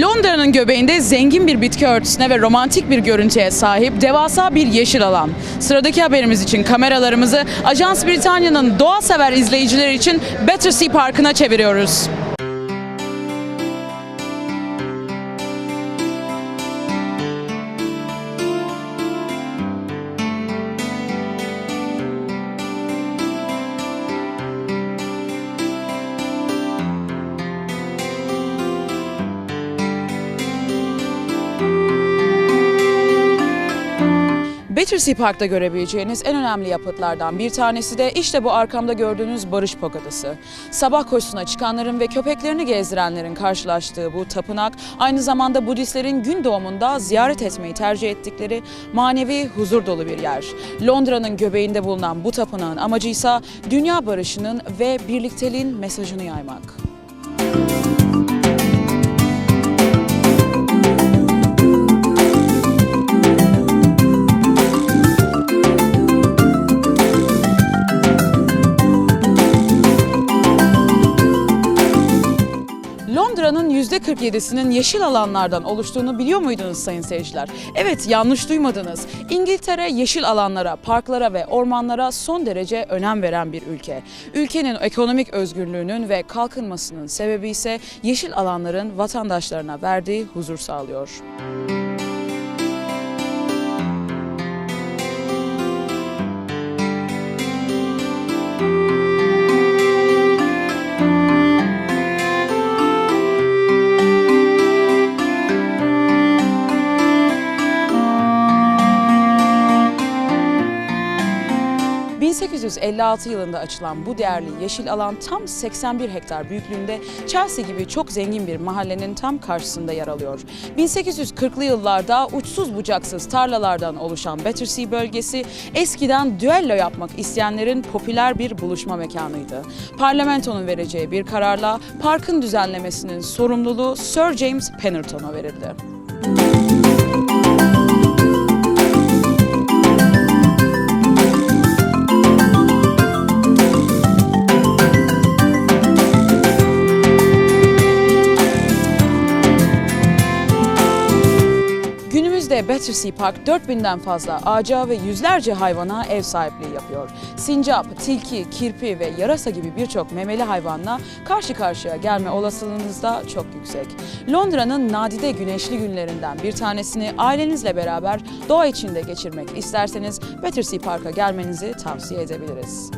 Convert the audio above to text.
Londra'nın göbeğinde zengin bir bitki örtüsüne ve romantik bir görüntüye sahip devasa bir yeşil alan. Sıradaki haberimiz için kameralarımızı Ajans Britanya'nın doğa sever izleyicileri için Battersea Parkı'na çeviriyoruz. Battersea Park'ta görebileceğiniz en önemli yapıtlardan bir tanesi de işte bu arkamda gördüğünüz Barış Pagodatı. Sabah koşusuna çıkanların ve köpeklerini gezdirenlerin karşılaştığı bu tapınak aynı zamanda Budistlerin gün doğumunda ziyaret etmeyi tercih ettikleri manevi huzur dolu bir yer. Londra'nın göbeğinde bulunan bu tapınağın amacı ise dünya barışının ve birlikteliğin mesajını yaymak. Londra'nın %47'sinin yeşil alanlardan oluştuğunu biliyor muydunuz sayın seyirciler? Evet yanlış duymadınız. İngiltere yeşil alanlara, parklara ve ormanlara son derece önem veren bir ülke. Ülkenin ekonomik özgürlüğünün ve kalkınmasının sebebi ise yeşil alanların vatandaşlarına verdiği huzur sağlıyor. ...1856 yılında açılan bu değerli yeşil alan tam 81 hektar büyüklüğünde Chelsea gibi çok zengin bir mahallenin tam karşısında yer alıyor. 1840'lı yıllarda uçsuz bucaksız tarlalardan oluşan Battersea bölgesi eskiden düello yapmak isteyenlerin popüler bir buluşma mekanıydı. Parlamentonun vereceği bir kararla parkın düzenlemesinin sorumluluğu Sir James Pennerton'a verildi. Günümüzde Battersea Park 4000'den fazla ağaca ve yüzlerce hayvana ev sahipliği yapıyor. Sincap, tilki, kirpi ve yarasa gibi birçok memeli hayvanla karşı karşıya gelme olasılığınız da çok yüksek. Londra'nın nadide güneşli günlerinden bir tanesini ailenizle beraber doğa içinde geçirmek isterseniz Battersea Park'a gelmenizi tavsiye edebiliriz.